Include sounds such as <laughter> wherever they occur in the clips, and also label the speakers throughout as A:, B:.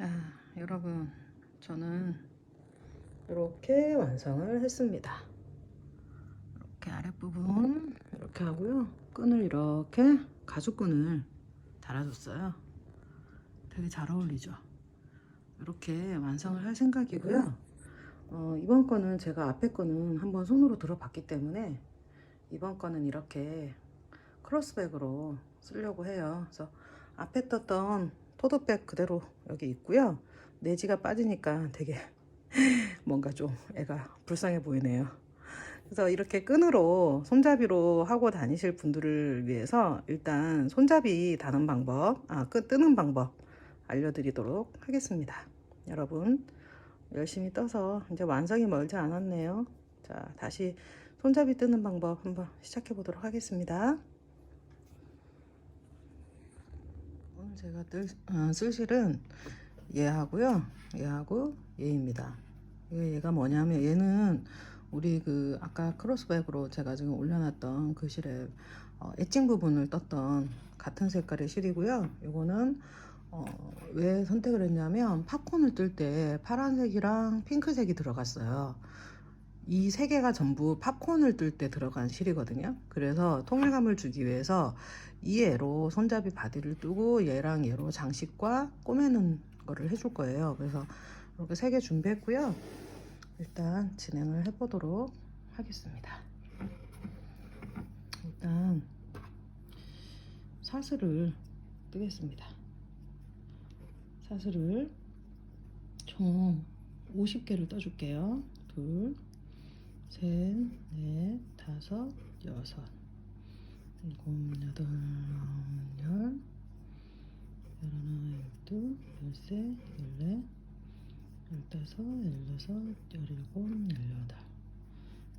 A: 아, 여러분, 저는 이렇게 완성을 했습니다. 이렇게 아랫부분 이렇게 하고요. 끈을 이렇게 가죽끈을 달아줬어요. 되게 잘 어울리죠? 이렇게 완성을 할 생각이고요. 어, 이번 거는 제가 앞에 거는 한번 손으로 들어봤기 때문에 이번 거는 이렇게 크로스백으로 쓰려고 해요. 그래서 앞에 떴던 토드백 그대로 여기 있고요. 내지가 빠지니까 되게 <laughs> 뭔가 좀 애가 불쌍해 보이네요. 그래서 이렇게 끈으로 손잡이로 하고 다니실 분들을 위해서 일단 손잡이 다는 방법, 아, 끈 뜨는 방법 알려드리도록 하겠습니다. 여러분, 열심히 떠서 이제 완성이 멀지 않았네요. 자, 다시 손잡이 뜨는 방법 한번 시작해 보도록 하겠습니다. 오늘 제가 뜰, 어, 쓸 실은 얘하고요. 얘하고 얘입니다. 얘, 얘가 뭐냐면 얘는 우리 그 아까 크로스백으로 제가 지금 올려놨던 그 실에 어, 엣징 부분을 떴던 같은 색깔의 실이고요. 요거는 어, 왜 선택을 했냐면 팝콘을 뜰 때 파란색이랑 핑크색이 들어갔어요. 이 세 개가 전부 팝콘을 뜰 때 들어간 실이거든요. 그래서 통일감을 주기 위해서 이 애로 손잡이 바디를 뜨고 얘랑 얘로 장식과 꼬매는 거를 해줄 거예요. 그래서 이렇게 세 개 준비했고요. 일단 진행을 해보도록 하겠습니다. 일단 사슬을 뜨겠습니다. 사슬을 총 50개를 떠줄게요. 둘, 셋, 넷, 다섯, 여섯, 일곱, 여덟, 아홉, 열, 열하나, 열둘, 열세, 열네, 열다섯, 열여섯, 열일곱, 열여덟,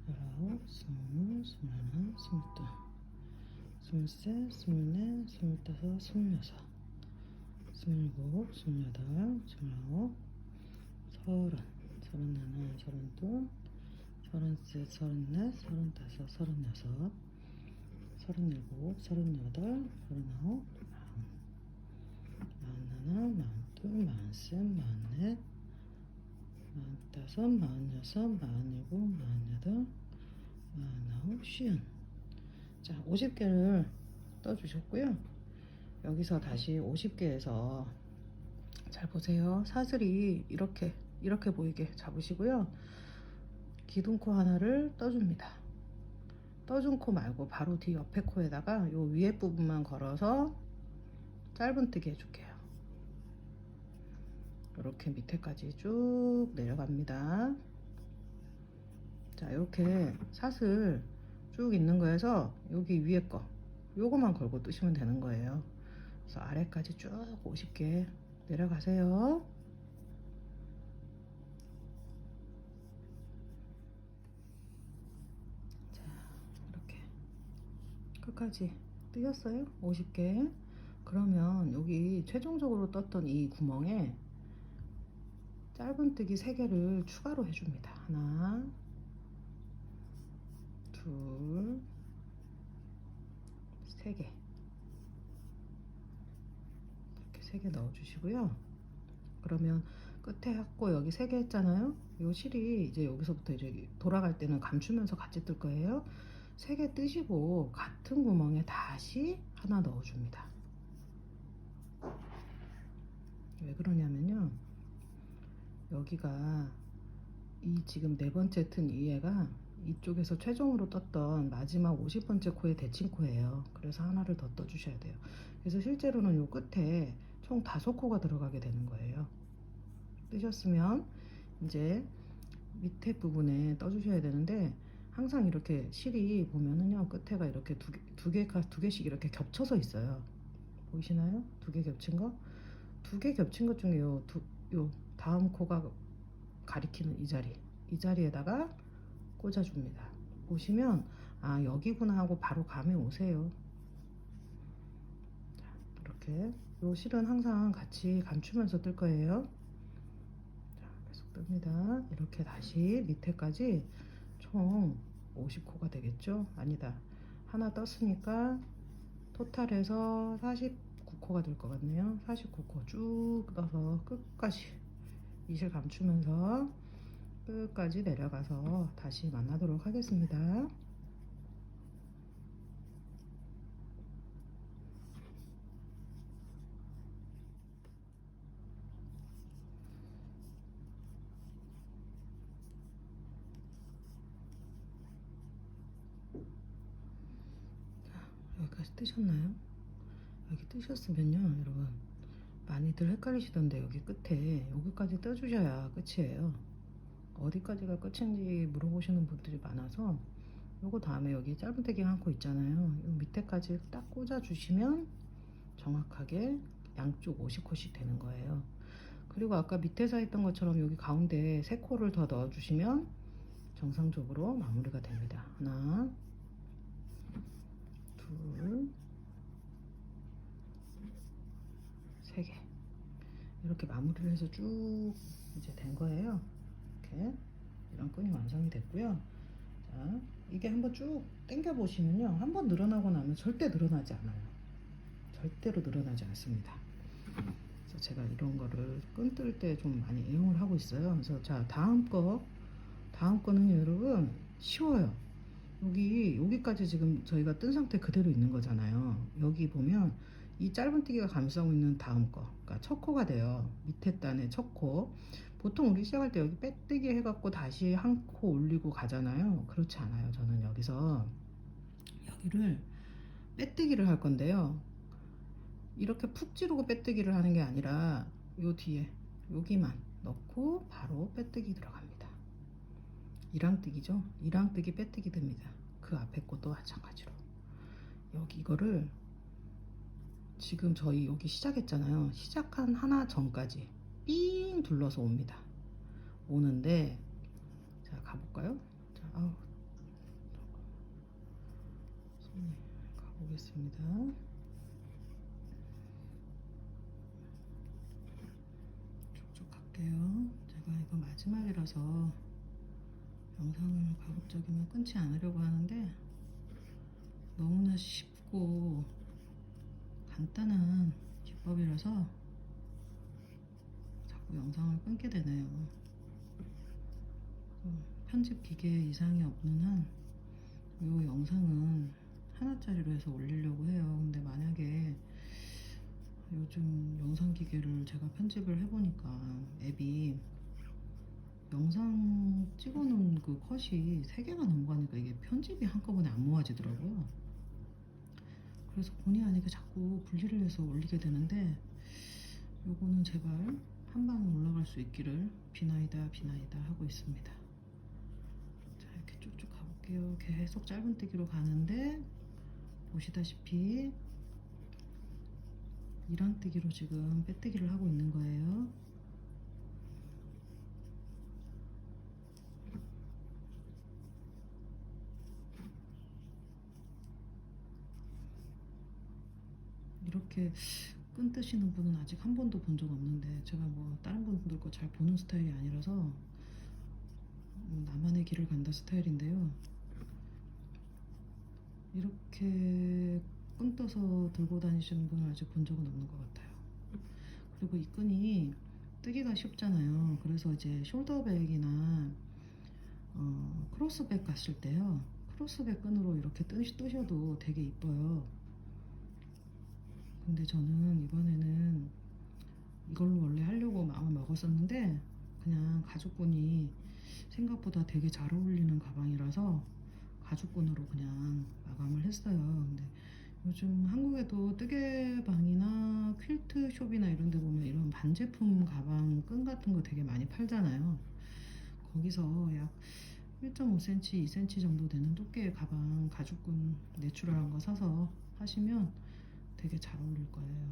A: 열아홉, 스물, 스물하나, 스물둘, 스물셋, 스물넷, 스물다섯, 스물여섯, 스물일곱, 스물여덟, 스물아홉, 서른, 서른하나, 서른둘, 서른셋, 서른넷, 서른다섯, 서른여섯, 서른일곱, 서른여덟, 서른아홉, 마흔, 마흔하나, 마흔둘, 마흔셋, 마흔넷, 마흔다섯, 마흔여섯, 마흔일곱, 마흔여덟, 마흔아홉, 쉰. 자, 50개를 떠주셨고요. 여기서 다시 50개에서 잘 보세요. 사슬이 이렇게 이렇게 보이게 잡으시고요. 기둥코 하나를 떠줍니다. 떠준 코 말고 바로 뒤 옆에 코에다가 요 위에 부분만 걸어서 짧은뜨기 해줄게요. 이렇게 밑에까지 쭉 내려갑니다. 자, 이렇게 사슬 쭉 있는 거에서 여기 위에 거 요거만 걸고 뜨시면 되는 거예요. 그래서 아래까지 쭉 50개 내려가세요. 자, 이렇게 끝까지 뜨셨어요? 50개. 그러면 여기 최종적으로 떴던 이 구멍에 짧은뜨기 3개를 추가로 해줍니다. 하나, 둘, 세 개. 이렇게 세개 넣어주시고요. 그러면 끝에 했고 여기 세개 했잖아요. 요 실이 이제 여기서부터 이제 돌아갈 때는 감추면서 같이 뜰 거예요. 세 개 뜨시고 같은 구멍에 다시 하나 넣어줍니다. 왜 그러냐면요. 여기가 이 지금 네 번째 튼이 애가 이쪽에서 최종으로 떴던 마지막 50번째 코의 대칭코예요. 그래서 하나를 더 떠주셔야 돼요. 그래서 실제로는 요 끝에 총 다섯 코가 들어가게 되는 거예요. 뜨셨으면 이제 밑에 부분에 떠주셔야 되는데 항상 이렇게 실이 보면은요 끝에가 이렇게 두, 개가 두 개씩 이렇게 겹쳐서 있어요. 보이시나요? 두 개 겹친 거? 두 개 겹친 것 중에 요, 두, 요 다음 코가 가리키는 이 자리 이 자리에다가 꽂아줍니다. 보시면 아 여기구나 하고 바로 감에 오세요. 자, 이렇게 요 실은 항상 같이 감추면서 뜰 거예요. 자, 계속 뜹니다. 이렇게 다시 밑에까지 총 50코가 되겠죠? 아니다. 하나 떴으니까 토탈해서 49 49코가 될 것 같네요. 49코 쭉 떠서 끝까지 이실 감추면서 끝까지 내려가서 다시 만나도록 하겠습니다. 여기까지 뜨셨나요? 여기 뜨셨으면요 여러분. 많이들 헷갈리시던데 여기 끝에 여기까지 떠주셔야 끝이에요. 어디까지가 끝인지 물어보시는 분들이 많아서 요거 다음에 여기 짧은뜨기 한코 있잖아요. 요 밑에까지 딱 꽂아 주시면 정확하게 양쪽 50코씩 되는 거예요. 그리고 아까 밑에서 했던 것처럼 여기 가운데 3코를 더 넣어 주시면 정상적으로 마무리가 됩니다. 하나 둘, 세 개. 이렇게 마무리를 해서 쭉 이제 된 거예요. 이렇게 이런 끈이 완성이 됐고요. 자, 이게 한번 쭉 당겨 보시면요. 한번 늘어나고 나면 절대 늘어나지 않아요. 절대로 늘어나지 않습니다. 그래서 제가 이런 거를 끈 뜰 때 좀 많이 애용을 하고 있어요. 그래서 자, 다음 거 다음 거는 여러분 쉬워요. 여기 여기까지 지금 저희가 뜬 상태 그대로 있는 거잖아요. 여기 보면 이 짧은뜨기가 감싸고 있는 다음 거, 그러니까 첫 코가 돼요. 밑에 단의 첫 코. 보통 우리 시작할 때 여기 빼뜨기 해갖고 다시 한 코 올리고 가잖아요. 그렇지 않아요. 저는 여기서 여기를 빼뜨기를 할 건데요. 이렇게 푹 찌르고 빼뜨기를 하는 게 아니라 요 뒤에 여기만 넣고 바로 빼뜨기 들어갑니다. 이랑뜨기죠. 이랑뜨기 빼뜨기 됩니다. 그 앞에 것도 마찬가지로. 여기 이거를 지금 저희 여기 시작했잖아요. 시작한 하나 전까지 삥 둘러서 옵니다. 오는데 자 가볼까요? 자, 아우 손이 가보겠습니다. 쭉쭉 갈게요. 제가 이거 마지막이라서 영상을 가급적이면 끊지 않으려고 하는데 너무나 쉽고 간단한 기법이라서 자꾸 영상을 끊게 되네요. 어, 편집 기계 이상이 없는 한 이 영상은 하나짜리로 해서 올리려고 해요. 근데 만약에 요즘 영상 기계를 제가 편집을 해보니까 앱이 영상 찍어놓은 그 컷이 3개가 넘어가니까 이게 편집이 한꺼번에 안 모아지더라고요. 그래서 본의 아니게 자꾸 분리를 해서 올리게 되는데 요거는 제발 한 방에 올라갈 수 있기를 비나이다 비나이다 하고 있습니다. 자 이렇게 쭉쭉 가볼게요. 계속 짧은뜨기로 가는데 보시다시피 이랑뜨기로 지금 빼뜨기를 하고 있는 거예요. 이렇게 끈 뜨시는 분은 아직 한 번도 본 적 없는데 제가 뭐 다른 분들 거 잘 보는 스타일이 아니라서 음, 나만의 길을 간다 스타일인데요. 이렇게 끈 떠서 들고 다니시는 분을 아직 본 적은 없는 것 같아요. 그리고 이 끈이 뜨기가 쉽잖아요. 그래서 이제 숄더백이나 어, 크로스백 갔을 때요. 크로스백 끈으로 이렇게 뜨, 뜨셔도 되게 이뻐요. 근데 저는 이번에는 이걸로 원래 하려고 마음을 먹었었는데 그냥 가죽끈이 생각보다 되게 잘 어울리는 가방이라서 가죽끈으로 그냥 마감을 했어요. 근데 요즘 한국에도 뜨개방이나 퀼트 숍이나 이런 데 보면 이런 반제품 가방 끈 같은 거 되게 많이 팔잖아요. 거기서 약 1.5cm, 2cm 정도 되는 두께의 가방 가죽끈 내추럴한 거 사서 하시면 되게 잘 어울릴 거예요.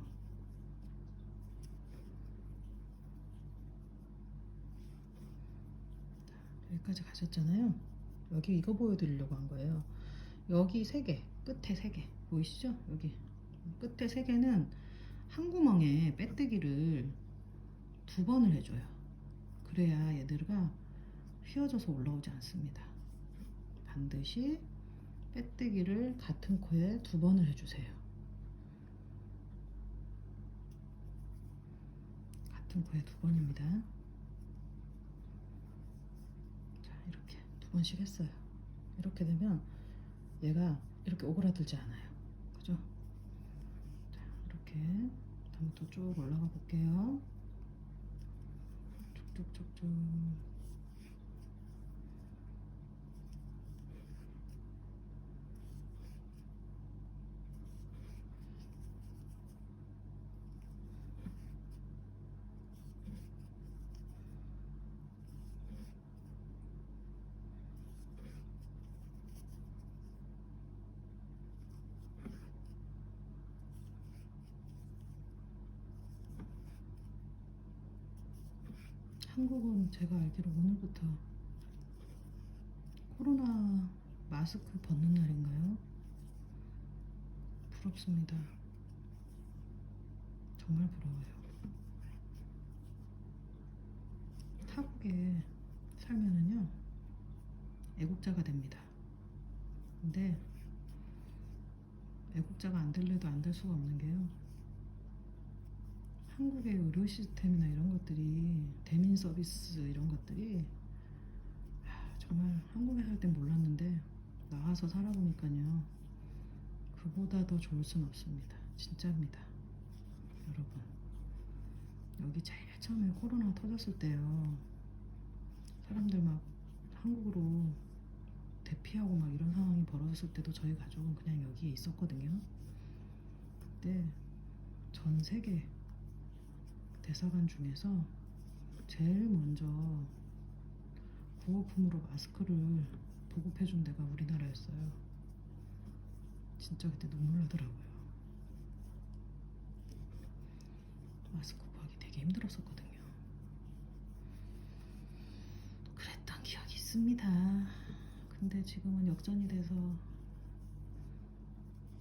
A: 자, 여기까지 가셨잖아요. 여기 이거 보여드리려고 한 거예요. 여기 세 개, 끝에 세 개. 보이시죠? 여기 끝에 세 개는 한 구멍에 빼뜨기를 두 번을 해줘요. 그래야 얘들가 휘어져서 올라오지 않습니다. 반드시 빼뜨기를 같은 코에 두 번을 해주세요. 가슴 코에 두 번입니다. 자, 이렇게 두 번씩 했어요. 이렇게 되면 얘가 이렇게 오그라들지 않아요. 그죠? 자, 이렇게 다음부터 쭉 올라가 볼게요. 쭉쭉쭉쭉. 한국은 제가 알기로 오늘부터 코로나 마스크 벗는 날인가요? 부럽습니다. 정말 부러워요. 타국에 살면은요, 애국자가 됩니다. 근데 애국자가 안 될래도 안 될 수가 없는 게요. 한국의 의료 시스템이나 이런 것들이 대민 서비스 이런 것들이 아, 정말 한국에 살 땐 몰랐는데 나와서 살아보니까요. 그보다 더 좋을 순 없습니다. 진짜입니다. 여러분. 여기 제일 처음에 코로나 터졌을 때요. 사람들 막 한국으로 대피하고 막 이런 상황이 벌어졌을 때도 저희 가족은 그냥 여기에 있었거든요. 그때 전 세계 대사관 중에서 제일 먼저 구호품으로 마스크를 보급해준 데가 우리나라였어요. 진짜 그때 눈물 나더라고요. 마스크 구하기 되게 힘들었었거든요. 그랬던 기억이 있습니다. 근데 지금은 역전이 돼서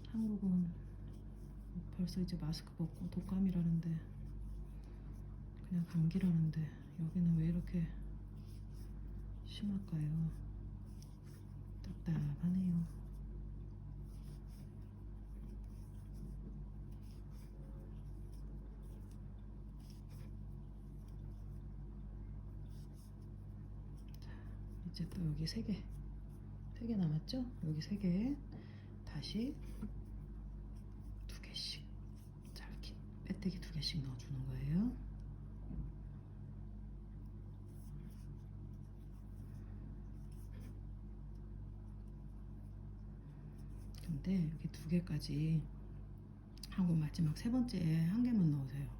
A: 한국은 벌써 이제 마스크 벗고 독감이라는데 그냥 감기라는데 여기는 왜 이렇게 심할까요? 답답하네요. 자, 이제 또 여기 세 개, 세 개 남았죠? 여기 세 개, 다시 두 개씩 짧게 빼뜨기 두 개씩 넣어주는 거예요. 근데 여기 두 개까지 하고 마지막 세 번째 한 개만 넣으세요.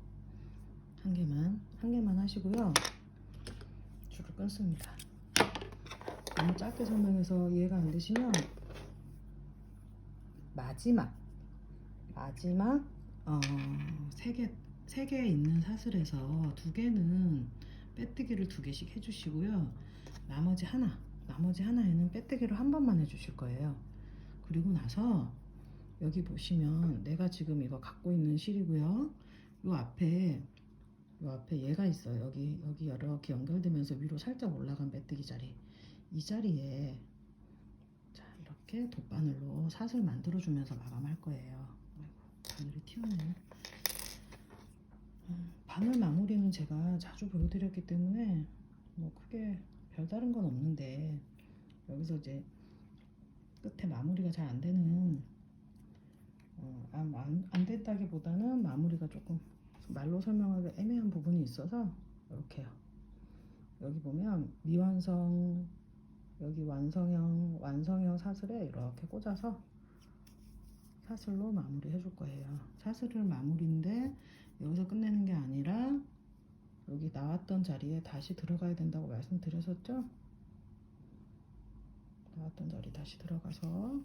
A: 한 개만, 한 개만 하시고요. 줄을 끊습니다. 너무 짧게 설명해서 이해가 안 되시면 마지막, 마지막 어, 세 개, 세 개 있는 사슬에서 두 개는 빼뜨기를 두 개씩 해주시고요. 나머지 하나, 나머지 하나에는 빼뜨기를 한 번만 해주실 거예요. 그리고 나서 여기 보시면 내가 지금 이거 갖고 있는 실이고요. 요 앞에 요 앞에 얘가 있어요. 여기 여기 이렇게 연결되면서 위로 살짝 올라간 빼뜨기 자리. 이 자리에 자 이렇게 돗바늘로 사슬 만들어 주면서 마감할 거예요. 바늘이 튀었네. 음, 바늘 마무리는 제가 자주 보여드렸기 때문에 뭐 크게 별다른 건 없는데 여기서 이제 끝에 마무리가 잘 안 되는 어, 안, 안, 안 됐다기보다는 마무리가 조금 말로 설명하기 애매한 부분이 있어서 이렇게요. 여기 보면 미완성 여기 완성형 완성형 사슬에 이렇게 꽂아서 사슬로 마무리 해줄 거예요. 사슬을 마무리인데 여기서 끝내는 게 아니라 여기 나왔던 자리에 다시 들어가야 된다고 말씀드렸었죠? 나왔던 자리 다시 들어가서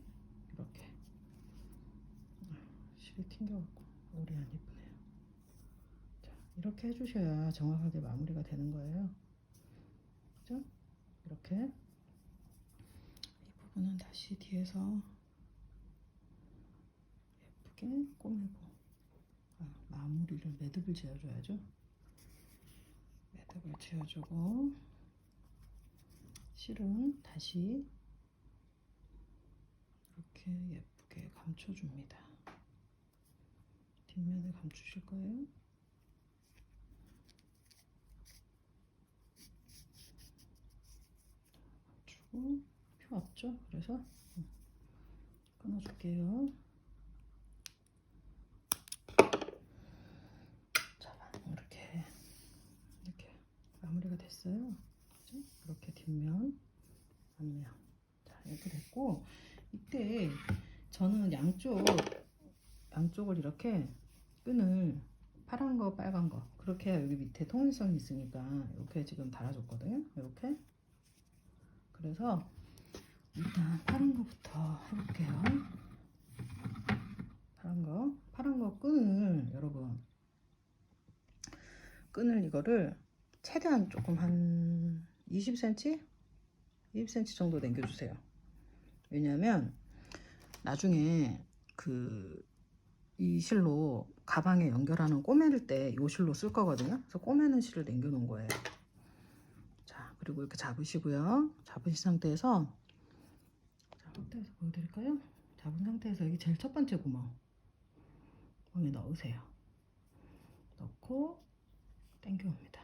A: 이렇게 아, 실이 튕겨갖고 올이 안 예쁘네요. 자 이렇게 해주셔야 정확하게 마무리가 되는 거예요. 그죠? 이렇게 이 부분은 다시 뒤에서 예쁘게 꼬매고 아, 마무리를 매듭을 지어줘야죠. 매듭을 지어주고 실은 다시 이렇게 예쁘게 감춰줍니다. 뒷면을 감추실 거예요. 감추고 표 없죠? 그래서 끊어줄게요. 자, 이렇게 마무리가 됐어요. 이렇게 뒷면, 앞면. 자, 이렇게 됐고 이때 저는 양쪽 양쪽을 이렇게 끈을 파란 거, 빨간 거 그렇게 여기 밑에 통일성이 있으니까 이렇게 지금 달아줬거든요. 이렇게 그래서 일단 파란 거부터 해볼게요. 파란 거, 파란 거 끈을 여러분 끈을 이거를 최대한 조금 한 20cm, 20cm 정도 남겨주세요. 왜냐하면 나중에 그 이 실로 가방에 연결하는 꼬매를 때 이 실로 쓸 거거든요. 그래서 꼬매는 실을 남겨 놓은 거예요. 자, 그리고 이렇게 잡으시고요. 잡으신 상태에서 자, 확대해서 보여드릴까요? 잡은 상태에서 여기 제일 첫 번째 구멍 구멍에 넣으세요. 넣고 당겨옵니다.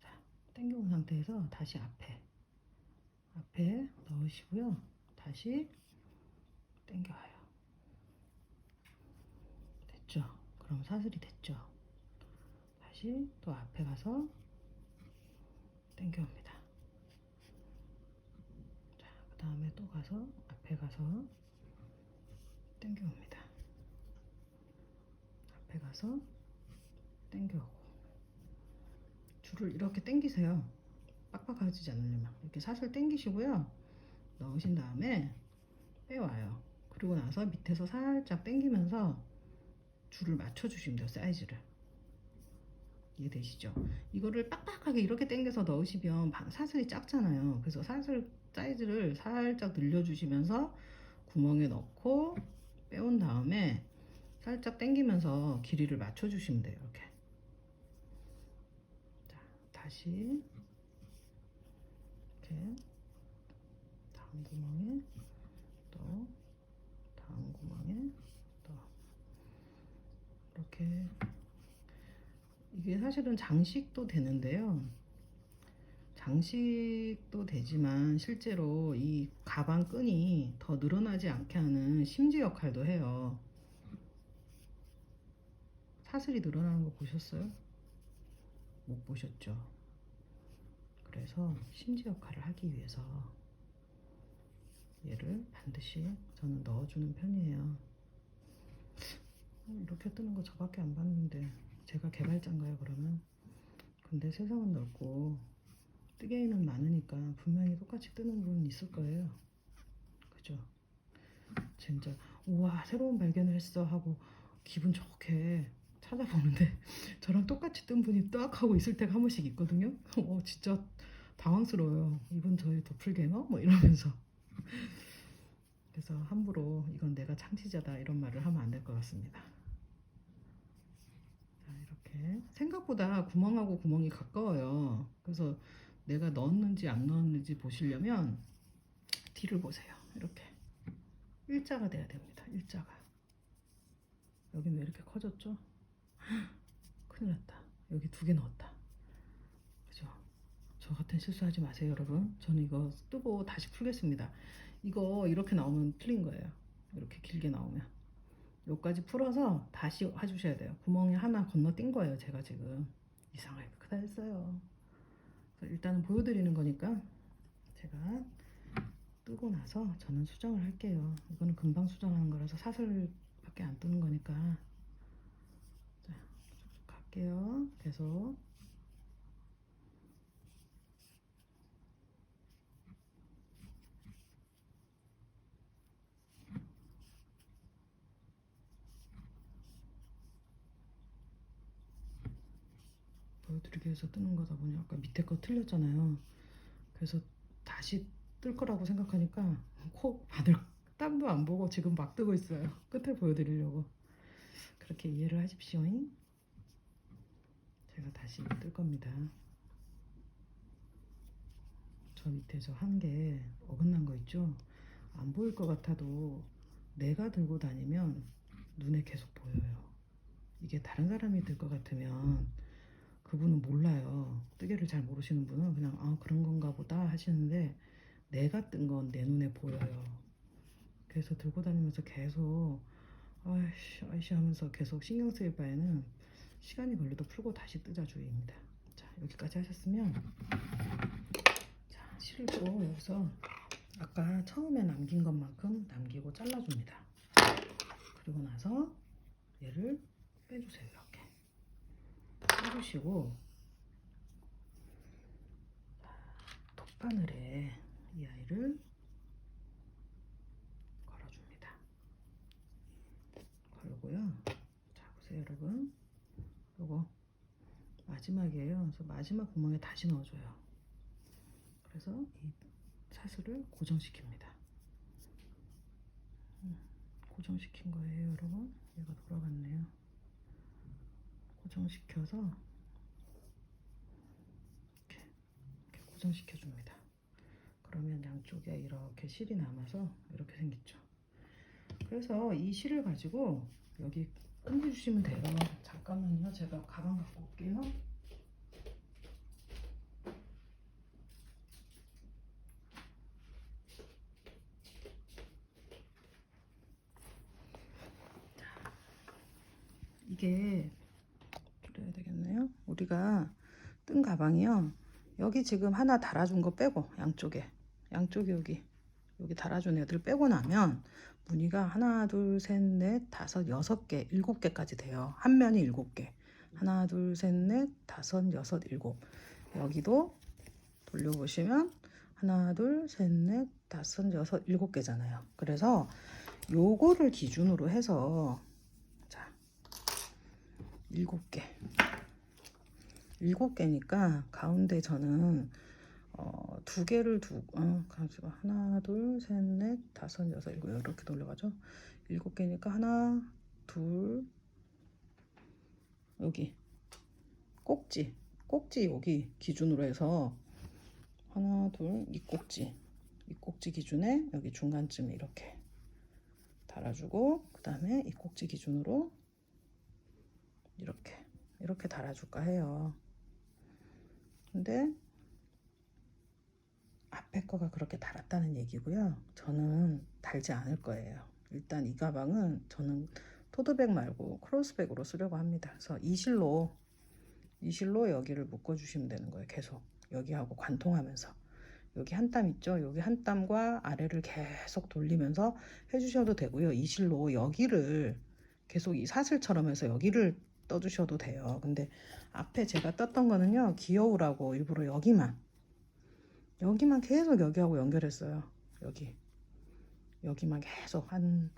A: 자, 당겨온 상태에서 다시 앞에 앞에 넣으시고요. 다시 당겨와요. 됐죠? 그럼 사슬이 됐죠? 다시 또 앞에 가서 당겨옵니다. 자, 그 다음에 또 가서 앞에 가서 당겨옵니다. 앞에 가서 당겨오고 줄을 이렇게 당기세요. 빡빡해지지 않으려면 이렇게 사슬 당기시고요. 넣으신 다음에 빼와요. 그리고 나서 밑에서 살짝 당기면서 줄을 맞춰주시면 돼요. 사이즈를. 이해되시죠? 이거를 빡빡하게 이렇게 당겨서 넣으시면 바- 사슬이 작잖아요. 그래서 사슬 사이즈를 살짝 늘려주시면서 구멍에 넣고 빼온 다음에 살짝 당기면서 길이를 맞춰주시면 돼요. 이렇게. 자, 다시 이렇게 다음 구멍에 또 다음 구멍에 또 이렇게 이게 사실은 장식도 되는데요. 장식도 되지만 실제로 이 가방 끈이 더 늘어나지 않게 하는 심지 역할도 해요. 사슬이 늘어나는 거 보셨어요? 못 보셨죠? 그래서 심지 역할을 하기 위해서 얘를 반드시 저는 넣어주는 편이에요. 어, 이렇게 뜨는 거 저밖에 안 봤는데 제가 개발자인가요 그러면? 근데 세상은 넓고 뜨개인은 많으니까 분명히 똑같이 뜨는 분 있을 거예요. 그죠? 진짜 우와 새로운 발견을 했어 하고 기분 좋게 찾아보는데 <laughs> 저랑 똑같이 뜬 분이 딱 하고 있을 때가 한 번씩 있거든요. <laughs> 어 진짜 당황스러워요. 이분 저희 도플갱어? 뭐 이러면서 그래서 함부로 이건 내가 창시자다 이런 말을 하면 안 될 것 같습니다. 자 이렇게 생각보다 구멍하고 구멍이 가까워요. 그래서 내가 넣었는지 안 넣었는지 보시려면 뒤를 보세요. 이렇게 일자가 돼야 됩니다. 일자가 여기는 왜 이렇게 커졌죠? 큰일 났다. 여기 두 개 넣었다. 저 같은 실수하지 마세요, 여러분. 저는 이거 뜨고 다시 풀겠습니다. 이거 이렇게 나오면 틀린 거예요. 이렇게 길게 나오면. 여기까지 풀어서 다시 해주셔야 돼요. 구멍이 하나 건너뛴 거예요, 제가 지금. 이상하게 크다 했어요. 일단은 보여드리는 거니까 제가 뜨고 나서 저는 수정을 할게요. 이거는 금방 수정하는 거라서 사슬밖에 안 뜨는 거니까. 자, 쭉 갈게요. 계속. 보여드리기 위해서 뜨는 거다 보니 아까 밑에 거 틀렸잖아요. 그래서 다시 뜰 거라고 생각하니까 코 바늘 땀도 안 보고 지금 막 뜨고 있어요. 끝을 보여드리려고 그렇게 이해를 하십시오. 제가 다시 뜰 겁니다. 저 밑에 저 한 개 어긋난 거 있죠? 안 보일 것 같아도 내가 들고 다니면 눈에 계속 보여요. 이게 다른 사람이 들 것 같으면 그분은 몰라요. 뜨개를 잘 모르시는 분은 그냥 아 그런 건가 보다 하시는데 내가 뜬 건 내 눈에 보여요. 그래서 들고 다니면서 계속 아이씨 아이씨 하면서 계속 신경 쓰일 바에는 시간이 걸려도 풀고 다시 뜨자 주의입니다. 자 여기까지 하셨으면 자또 여기서 아까 처음에 남긴 것만큼 남기고 잘라줍니다. 그리고 나서 얘를 빼주세요 빼주시고 톱바늘에 이 아이를 걸어줍니다. 걸고요. 자 보세요 여러분. 요거 마지막이에요. 그래서 마지막 구멍에 다시 넣어줘요. 그래서 이 사슬을 고정시킵니다. 음, 고정시킨 거예요, 여러분. 얘가 돌아갔네요. 고정시켜서 이렇게, 이렇게 고정시켜 줍니다. 그러면 양쪽에 이렇게 실이 남아서 이렇게 생겼죠. 그래서 이 실을 가지고 여기 끊어주시면 돼요. 잠깐만요. 제가 가방 갖고 올게요. 이게 그래야 되겠네요. 우리가 뜬 가방이요. 여기 지금 하나 달아준 거 빼고 양쪽에 양쪽에 여기 여기 달아준 애들 빼고 나면 무늬가 하나 둘 셋 넷 다섯 여섯 개 일곱 개까지 돼요. 한 면이 일곱 개. 하나 둘 셋 넷 다섯 여섯 일곱 여기도 돌려보시면 하나 둘 셋 넷 다섯 여섯 일곱 개잖아요. 그래서 요거를 기준으로 해서 자 일곱 개. 일곱 개니까 가운데 저는 어, 두 개를 두 어, 하나 둘 셋 넷 다섯 여섯 일곱 이렇게 돌려가죠. 일곱 개니까 하나 둘 여기. 꼭지. 꼭지 여기 기준으로 해서 하나 둘 이 꼭지. 이 꼭지 기준에 여기 중간쯤에 이렇게 달아주고 그 다음에 이 꼭지 기준으로 이렇게 이렇게 달아줄까 해요. 근데 앞에 거가 그렇게 달았다는 얘기고요. 저는 달지 않을 거예요. 일단 이 가방은 저는 토드백 말고 크로스백으로 쓰려고 합니다. 그래서 이 실로 이 실로 여기를 묶어 주시면 되는 거예요. 계속 여기하고 관통하면서 여기 한 땀 있죠? 여기 한 땀과 아래를 계속 돌리면서 해주셔도 되고요. 이 실로 여기를 계속 이 사슬처럼 해서 여기를 떠주셔도 돼요. 근데 앞에 제가 떴던 거는요. 귀여우라고 일부러 여기만 여기만 계속 여기하고 연결했어요. 여기 여기만 계속 한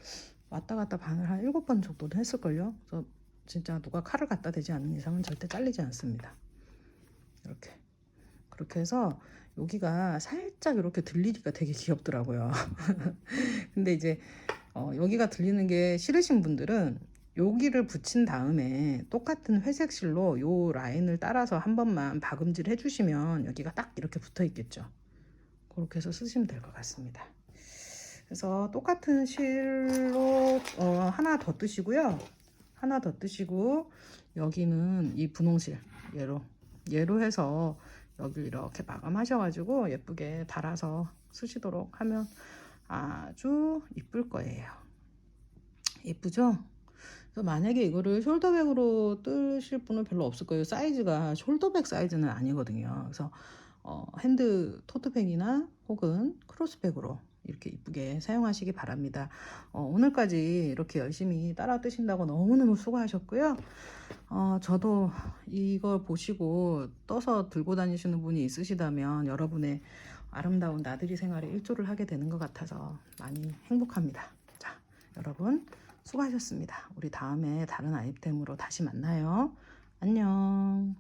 A: 왔다 갔다 반을 한 일곱 번 정도는 했을걸요. 그래서 진짜 누가 칼을 갖다 대지 않는 이상은 절대 잘리지 않습니다. 이렇게 그렇게 해서 여기가 살짝 이렇게 들리기가 되게 귀엽더라고요. <laughs> 근데 이제 어, 여기가 들리는 게 싫으신 분들은 여기를 붙인 다음에 똑같은 회색 실로 요 라인을 따라서 한 번만 박음질 해주시면 여기가 딱 이렇게 붙어 있겠죠. 그렇게 해서 쓰시면 될 것 같습니다. 그래서 똑같은 실로 어, 하나 더 뜨시고요. 하나 더 뜨시고 여기는 이 분홍실 얘로 얘로 해서 여기 이렇게 마감하셔가지고 예쁘게 달아서 쓰시도록 하면 아주 이쁠 거예요. 예쁘죠? 그래서 만약에 이거를 숄더백으로 뜨실 분은 별로 없을 거예요. 사이즈가 숄더백 사이즈는 아니거든요. 그래서 어, 핸드 토트백이나 혹은 크로스백으로 이렇게 이쁘게 사용하시기 바랍니다. 어, 오늘까지 이렇게 열심히 따라 뜨신다고 너무너무 수고하셨고요. 어, 저도 이걸 보시고 떠서 들고 다니시는 분이 있으시다면 여러분의 아름다운 나들이 생활에 일조를 하게 되는 것 같아서 많이 행복합니다. 자, 여러분 수고하셨습니다. 우리 다음에 다른 아이템으로 다시 만나요. 안녕.